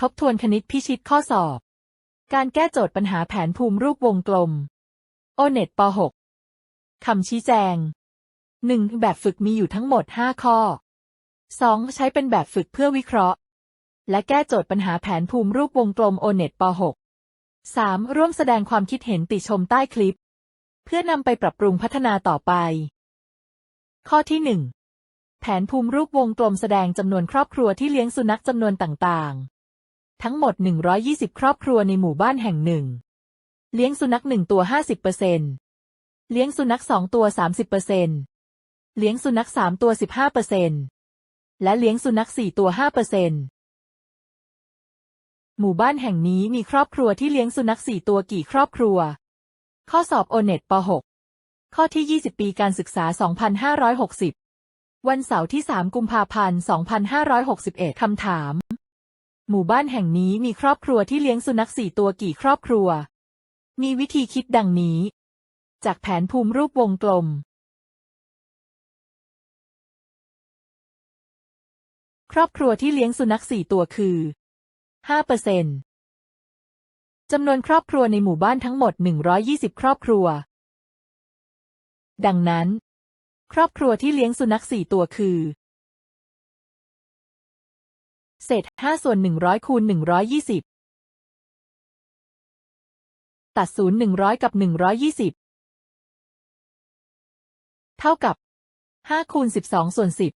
ทบทวนคณิตพิชิตข้อสอบ การแก้โจทย์ปัญหาแผนภูมิรูปวงกลม โอเน็ตป .6 คำชี้แจง 1. แบบฝึกมีอยู่ทั้งหมด 5 ข้อ 2. ใช้เป็นแบบฝึกเพื่อวิเคราะห์ และแก้โจทย์ปัญหาแผนภูมิรูปวงกลมโอเน็ตป .6 3. ร่วมแสดงความคิดเห็นติชมใต้คลิป เพื่อนำไปปรับปรุงพัฒนาต่อไป ข้อที่ 1 แผนภูมิรูปวงกลมแสดงจำนวนครอบครัวที่เลี้ยงสุนัขจำนวนต่าง ทั้งหมด 120 ครอบครัวในหมู่บ้านแห่งหนึ่ง เลี้ยงสุนัขหนึ่งตัว 50%เเลี้ยงสุนัขสองตัว 30%เลี้ยงสุนัขสามตัว 15%และเลี้ยงสุนัขสี่ตัว5%หมู่บ้านแห่งนี้มีครอบครัวที่เลี้ยงสุนัขสี่ตัวกี่ครอบครัว ข้อสอบโอเน็ตป .6 ข้อที่ 20 ปีการศึกษา 2560 วันเสาร์ที่ 3 กุมภาพันธ์ 2561 คำถาม หมู่บ้านแห่งนี้มีครอบครัวที่เลี้ยงสุนัขสี่ตัวกี่ครอบครัว มีวิธีคิดดังนี้ จากแผนภูมิรูปวงกลม ครอบครัวที่เลี้ยงสุนัขสี่ตัวคือ5%จำนวนครอบครัวในหมู่บ้านทั้งหมด 120 ครอบครัว ดังนั้น ครอบครัวที่เลี้ยงสุนัขสี่ตัวคือ เศษ5ส่วน100คูณ120ตัดศูนย์100กับ120เท่ากับ5คูณ12ส่วน10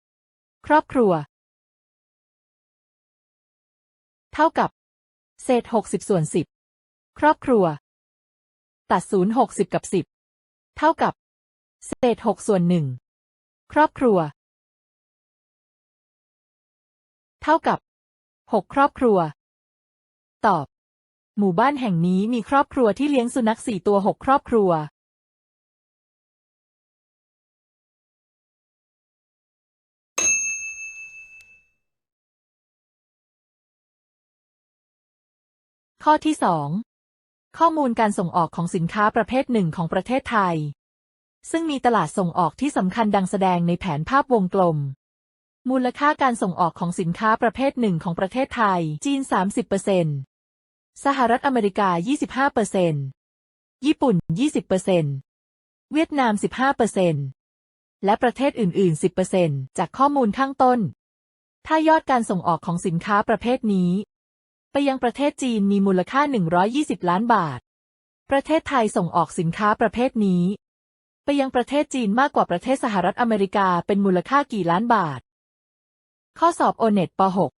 ครอบครัว เท่ากับ เศษ60ส่วน10ครอบครัว ตัดศูนย์60กับ10เท่ากับ เศษ6ส่วน1ครอบครัว เท่ากับ 6 ครอบครัว ตอบ หมู่บ้านแห่งนี้มีครอบครัวที่เลี้ยงสุนัขสี่ตัว6ครอบครัว ข้อที่2ข้อมูลการส่งออกของสินค้าประเภทหนึ่งของประเทศไทย ซึ่งมีตลาดส่งออกที่สำคัญดังแสดงในแผนภาพวงกลม มูลค่าการส่งออกของสินค้าประเภทหนึ่งของประเทศไทย จีน 30%สหรัฐอเมริกา 25%ญี่ปุ่น 20%เวียดนาม 15%และประเทศอื่น ๆ 10%จากข้อมูลข้างต้น ถ้ายอดการส่งออกของสินค้าประเภทนี้ ไปยังประเทศจีนมีมูลค่า 120 ล้านบาท ประเทศไทยส่งออกสินค้าประเภทนี้ ไปยังประเทศจีนมากกว่าประเทศสหรัฐอเมริกาเป็นมูลค่ากี่ล้านบาท ข้อสอบโอเน็ตป .6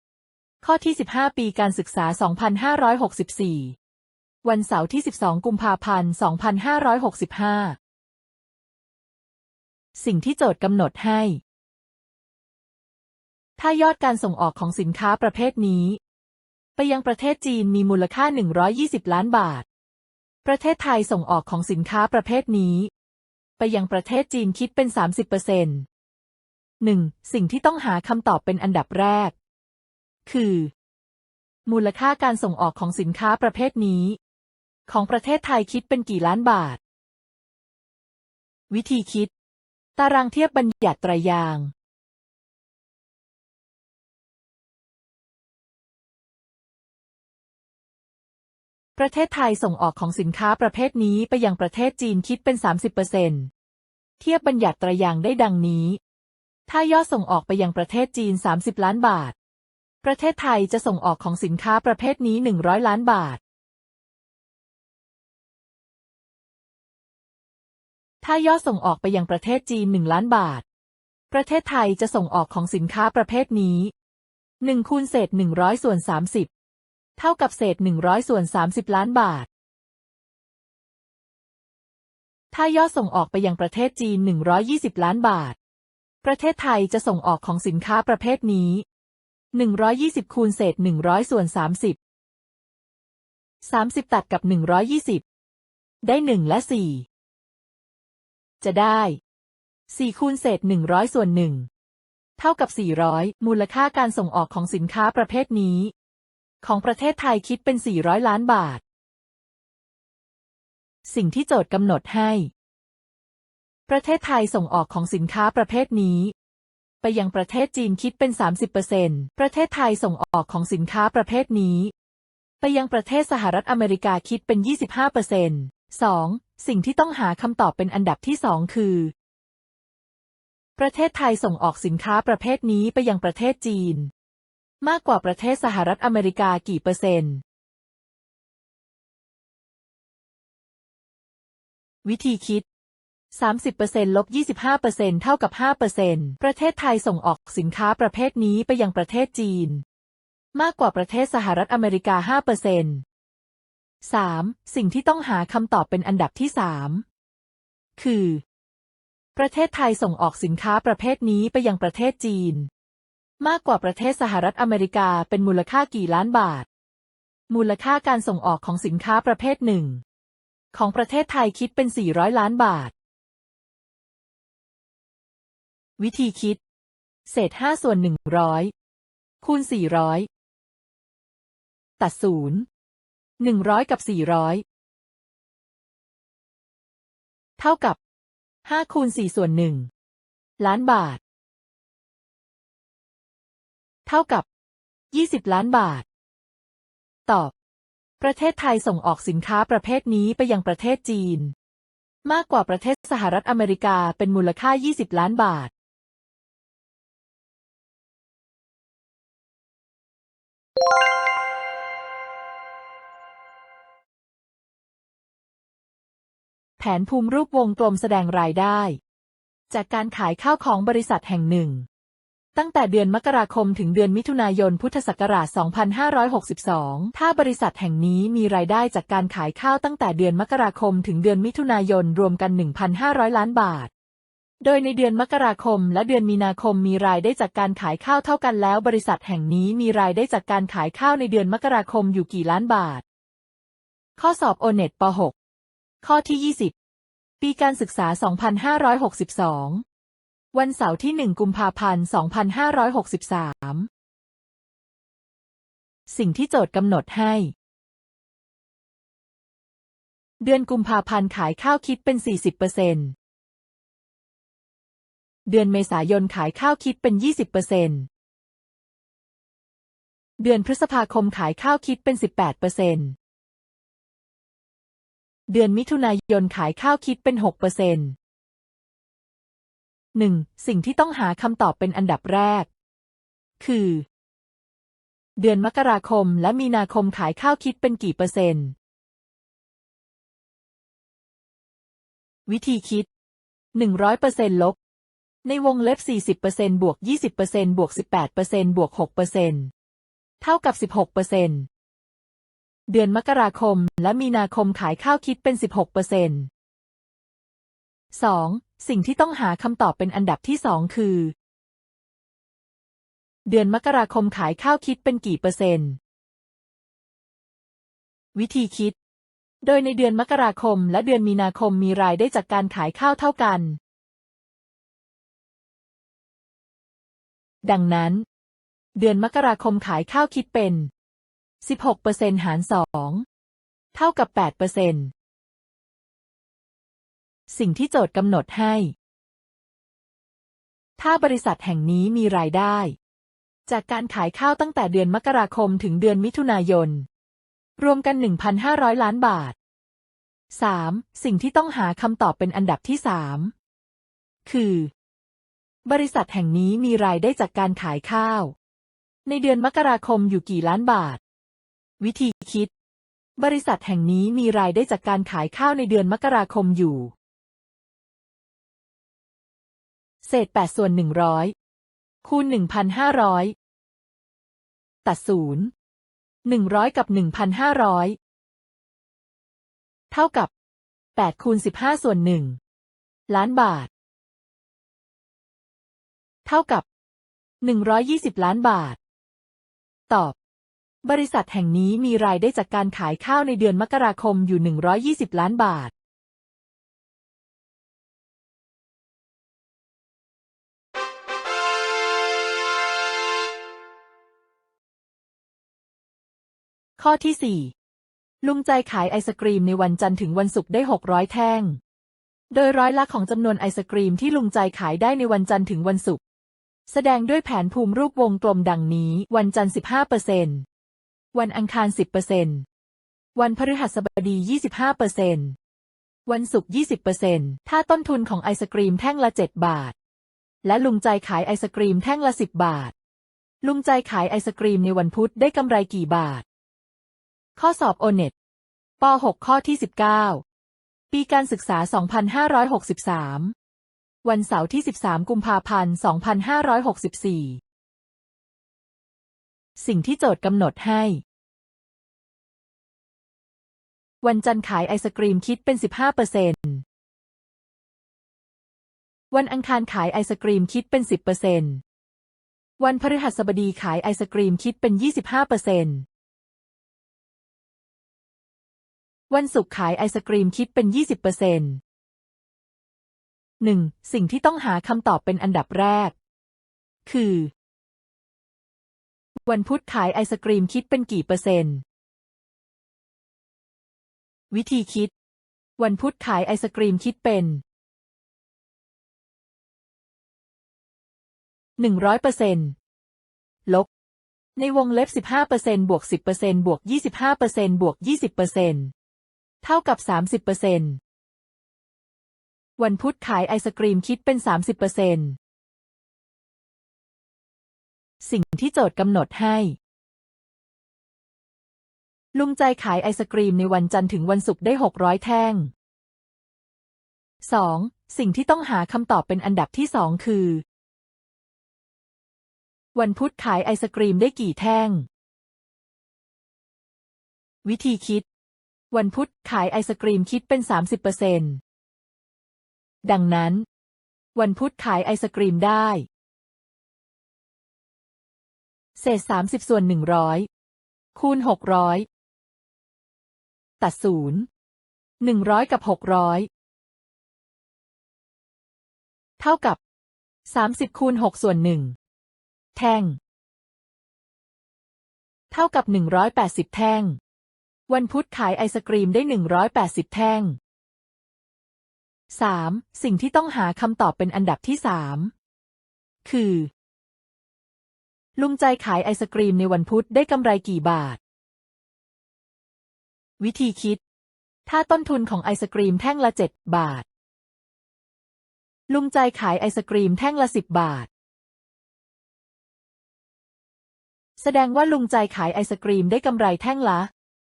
ข้อที่ 15 ปีการศึกษา 2564 วันเสาร์ที่ 12 กุมภาพันธ์ 2565 สิ่งที่โจทย์กำหนดให้ ถ้ายอดการส่งออกของสินค้าประเภทนี้ ไปยังประเทศจีนมีมูลค่า 120 ล้านบาท ประเทศไทยส่งออกของสินค้าประเภทนี้ ไปยังประเทศจีนคิดเป็น 30% 1. สิ่งที่ต้องหาคำตอบเป็นอันดับแรก คือ มูลค่าการส่งออกของสินค้าประเภทนี้ ของประเทศไทยคิดเป็นกี่ล้านบาท วิธีคิด ตารางเทียบบัญญัติไตรยาง ประเทศไทยส่งออกของสินค้าประเภทนี้ไปยังประเทศจีนคิดเป็น 30%เทียบบัญญัติไตรยางได้ดังนี้ ถ้ายอดส่งออกไปยังประเทศจีน 30 ล้านบาท ประเทศไทยจะส่งออกของสินค้าประเภทนี้ 100 ล้านบาท ถ้ายอดส่งออกไปยังประเทศจีน 1 ล้านบาท ประเทศไทยจะส่งออกของสินค้าประเภทนี้1คูณเศษ 100 ส่วน 30 เท่ากับเศษ 100 ส่วน 30 ล้านบาท ถ้ายอดส่งออกไปยังประเทศจีน 120 ล้านบาท ประเทศไทยจะส่งออกของสินค้าประเภทนี้ 120คูณเศษ 100 ส่วน 30 30 ตัดกับ 120 ได้ 1 และ 4 จะได้ 4 คูณเศษ 100 ส่วน 1 เท่ากับ 400 มูลค่าการส่งออกของสินค้าประเภทนี้ ของประเทศไทยคิดเป็น 400 ล้านบาท สิ่งที่โจทย์กำหนดให้ ประเทศไทยส่งออกของสินค้าประเภทนี้ ไปยังประเทศจีนคิดเป็น 30%ประเทศไทยส่งออกของสินค้าประเภทนี้ ไปยังประเทศสหรัฐอเมริกาคิดเป็น 25% 2. สิ่งที่ต้องหาคำตอบเป็นอันดับที่สองคือ ประเทศไทยส่งออกสินค้าประเภทนี้ไปยังประเทศจีน มากกว่าประเทศสหรัฐอเมริกากี่เปอร์เซ็นต์ วิธีคิด 30%ลบ 25%เท่ากับ 5%ประเทศไทยส่งออกสินค้าประเภทนี้ไปยังประเทศจีน มากกว่าประเทศสหรัฐอเมริกา 5% 3. สิ่งที่ต้องหาคำตอบเป็นอันดับที่ 3 คือ ประเทศไทยส่งออกสินค้าประเภทนี้ไปยังประเทศจีน มากกว่าประเทศสหรัฐอเมริกาเป็นมูลค่ากี่ล้านบาท มูลค่าการส่งออกของสินค้าประเภทหนึ่ง ของประเทศไทยคิดเป็น 400 ล้านบาท วิธีคิด เศษ5ส่วน100คูณ400ตัดศูนย์หนึ่งร้อยกับสี่ร้อยเท่ากับห้าคูณสี่ส่วนหนึ่งล้านบาท เท่ากับยี่สิบล้านบาท ตอบ ประเทศไทยส่งออกสินค้าประเภทนี้ไปยังประเทศจีน มากกว่าประเทศสหรัฐอเมริกาเป็นมูลค่า 20 ล้านบาท ผนภูมิรูปวงกลมแสดงรายได้ จากการขายข้าวของบริษัทแห่งหนึ่ง ตั้งแต่เดือนมกราคมถึงเดือนมิถุนายนพุทธศักราช 2562 ถ้าบริษัทแห่งนี้มีรายได้จากการขายข้าวตั้งแต่เดือนมกราคมถึงเดือนมิถุนายนรวมกัน 1,500 ล้านบาท โดยในเดือนมกราคมและเดือนมีนาคมมีรายได้จากการขายข้าวเท่ากันแล้ว บริษัทแห่งนี้มีรายได้จากการขายข้าวในเดือนมกราคมอยู่กี่ล้านบาท ข้อสอบโอเน็ตป .6 ข้อที่ 20 ปีการศึกษา 2562 วันเสาร์ที่ 1 กุมภาพันธ์ 2563 สิ่งที่โจทย์กำหนดให้ เดือนกุมภาพันธ์ขายข้าวคิดเป็น 40%เดือนเมษายนขายข้าวคิดเป็น 20%เดือนพฤษภาคมขายข้าวคิดเป็น 18%เเดือนมิถุนายนขายข้าวคิดเป็น 6%เปอร์เซ็นต์หนึ่งสิ่งที่ต้องหาคำตอบเป็นอันดับแรก คือ เดือนมกราคมและมีนาคมขายข้าวคิดเป็นกี่เปอร์เซ็นต์ วิธีคิด 100%ลบ ในวงเล็บ 40%บวก 20%บวก 18%บวก 6%เท่ากับ 16% เดือนมกราคมและมีนาคมขายข้าวคิดเป็น 16เปอร์เซ็นต์สองสิ่งที่ต้องหาคำตอบเป็นอันดับที่สองคือ เดือนมกราคมขายข้าวคิดเป็นกี่เปอร์เซ็นต์ วิธีคิด โดยในเดือนมกราคมและเดือนมีนาคมมีรายได้จากการขายข้าวเท่ากัน ดังนั้น เดือนมกราคมขายข้าวคิดเป็น 16%หาร2เท่ากับ8%สิ่งที่โจทย์กำหนดให้ ถ้าบริษัทแห่งนี้มีรายได้ จากการขายข้าวตั้งแต่เดือนมกราคมถึงเดือนมิถุนายน รวมกัน 1,500 ล้านบาท 3. สิ่งที่ต้องหาคำตอบเป็นอันดับที่ 3 คือ บริษัทแห่งนี้มีรายได้จากการขายข้าว ในเดือนมกราคมอยู่กี่ล้านบาท วิธีคิด บริษัทแห่งนี้มีรายได้จากการขายข้าวในเดือนมกราคมอยู่ เศษแปดส่วนหนึ่งร้อยคูณหนึ่งพันห้าร้อยตัดศูนย์หนึ่งร้อยกับหนึ่งพันห้าร้อยเท่ากับแปดคูณสิบห้าส่วนหนึ่งล้านบาท เท่ากับหนึ่งร้อยยี่สิบล้านบาท ตอบ บริษัทแห่งนี้มีรายได้จากการขายข้าวในเดือนมกราคมอยู่ 120 ล้านบาท ข้อที่ 4 ลุงใจขายไอศกรีมในวันจันทร์ถึงวันศุกร์ได้ 600 แท่ง โดยร้อยละของจำนวนไอศกรีมที่ลุงใจขายได้ในวันจันทร์ถึงวันศุกร์แสดงด้วยแผนภูมิรูปวงกลมดังนี้ วันจันทร์ 15% วันอังคาร 10%วันพฤหัสบดี 25%วันศุกร์ 20%ถ้าต้นทุนของไอศกรีมแท่งละ 7 บาท และลุงใจขายไอศกรีมแท่งละ 10 บาท ลุงใจขายไอศกรีมในวันพุธได้กำไรกี่บาท ข้อสอบโอเน็ตป .6 ข้อที่ 19 ปีการศึกษา 2563 วันเสาร์ที่ 13 กุมภาพันธ์ 2564 สิ่งที่โจทย์กำหนดให้ วันจันทร์ขายไอศกรีมคิดเป็น 15%เปอร์เซ็นต์วันอังคารขายไอศกรีมคิดเป็น 10%เปอร์เซ็นต์วันพฤหัสบดีขายไอศกรีมคิดเป็น 25%เปอร์เซ็นต์วันศุกร์ขายไอศกรีมคิดเป็น 20%เปอร์เซ็นต์หนึ่งสิ่งที่ต้องหาคำตอบเป็นอันดับแรก คือ วันพุธขายไอศกรีมคิดเป็นกี่เปอร์เซ็นต์ วิธีคิด วันพุธขายไอศกรีมคิดเป็นหนึ่งร้อยเปอร์เซ็นต์ลบ ในวงเล็บสิบห้าเปอร์เซ็นต์บวกสิบเปอร์เซ็นต์บวกยี่สิบห้าเปอร์เซ็นต์บวกยี่สิบเปอร์เซ็นต์เท่ากับสามสิบเปอร์เซ็นต์วันพุธขายไอศกรีมคิดเป็นสามสิบเปอร์เซ็นต์ สิ่งที่โจทย์กำหนดให้ ลุงใจขายไอศกรีมในวันจันทร์ถึงวันศุกร์ได้หกร้อยแท่ง 2. สิ่งที่ต้องหาคำตอบเป็นอันดับที่สองคือ วันพุธขายไอศกรีมได้กี่แท่ง วิธีคิด วันพุธขายไอศกรีมคิดเป็น 30%ดังนั้น วันพุธขายไอศกรีมได้ เศษ30ส่วน100คูณ600ตัดศูนย์100กับ600เท่ากับ30คูณ6ส่วน1แท่ง เท่ากับ180แท่ง วันพุธขายไอศกรีมได้180แท่ง 3. สิ่งที่ต้องหาคำตอบเป็นอันดับที่3คือ ลุงใจขายไอศกรีมในวันพุธได้กำไรกี่บาท วิธีคิด ถ้าต้นทุนของไอศกรีมแท่งละ7บาท ลุงใจขายไอศกรีมแท่งละ10บาท แสดงว่าลุงใจขายไอศกรีมได้กำไรแท่งละ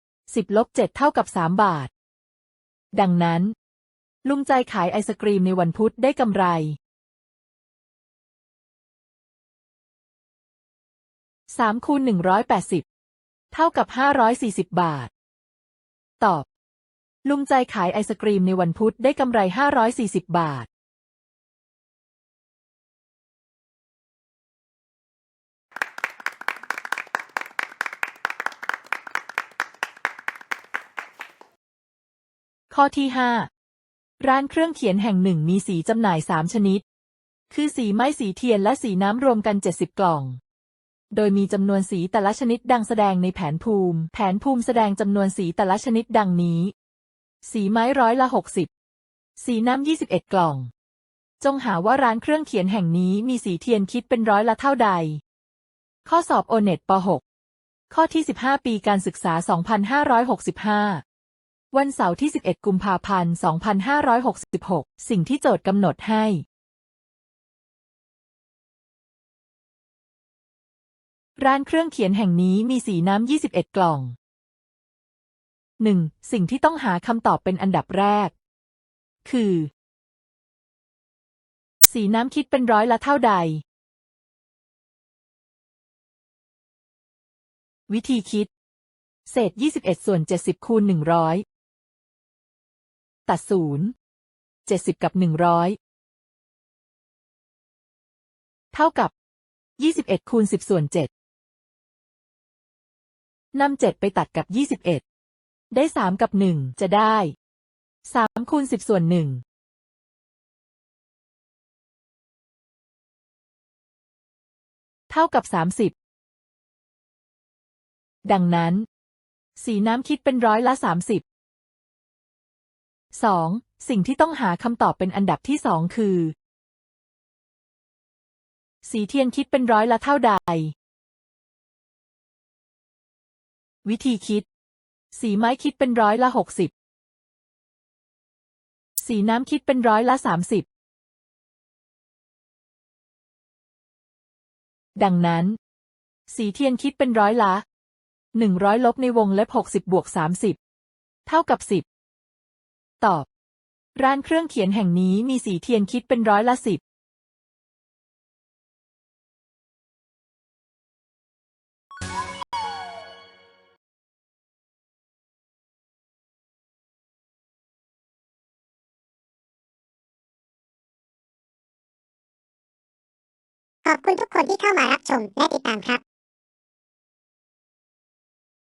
10ลบ7เท่ากับ3บาท ดังนั้น ลุงใจขายไอศกรีมในวันพุธได้กำไร 3คูณ180เท่ากับ540บาท ตอบ ลุงใจขายไอศกรีมในวันพุธได้กำไร540บาท ข้อที่5ร้านเครื่องเขียนแห่งหนึ่งมีสีจำหน่าย3ชนิด คือสีไม้สีเทียนและสีน้ำรวมกัน70กล่อง โดยมีจำนวนสีแต่ละชนิดดังแสดงในแผนภูมิ แผนภูมิแสดงจำนวนสีแต่ละชนิดดังนี้ สีไม้ร้อยละ60สีน้ำ21กล่อง จงหาว่าร้านเครื่องเขียนแห่งนี้มีสีเทียนคิดเป็นร้อยละเท่าใด ข้อสอบโอเน็ตป .6 ข้อที่ 15 ปีการศึกษา 2565 วันเสาร์ที่ 11 กุมภาพันธ์ 2566 สิ่งที่โจทย์กำหนดให้ ร้านเครื่องเขียนแห่งนี้มีสีน้ำ 21 กล่อง 1. สิ่งที่ต้องหาคำตอบเป็นอันดับแรก คือ สีน้ำคิดเป็นร้อยละเท่าใด วิธีคิด เศษ 21 ส่วน 70 คูณ 100 ตัดศูนย์70 กับ 100 เท่ากับ 21 คูณ 10 ส่วน 7 นำ7ไปตัดกับ21ได้3กับ1จะได้3คูณ10ส่วน1เท่ากับ30ดังนั้น สีน้ำคิดเป็นร้อยละ30 2. สิ่งที่ต้องหาคำตอบเป็นอันดับที่สองคือ สีเทียนคิดเป็นร้อยละเท่าใด วิธีคิด สีไม้คิดเป็นร้อยละหกสิบ สีน้ำคิดเป็นร้อยละสามสิบ ดังนั้น สีเทียนคิดเป็นร้อยละหนึ่งร้อยลบในวงเล็บหกสิบบวกสามสิบเท่ากับสิบ ตอบ ร้านเครื่องเขียนแห่งนี้มีสีเทียนคิดเป็นร้อยละสิบ อบคุณทุกคนที่เข้ามารับชมและติดตามครับ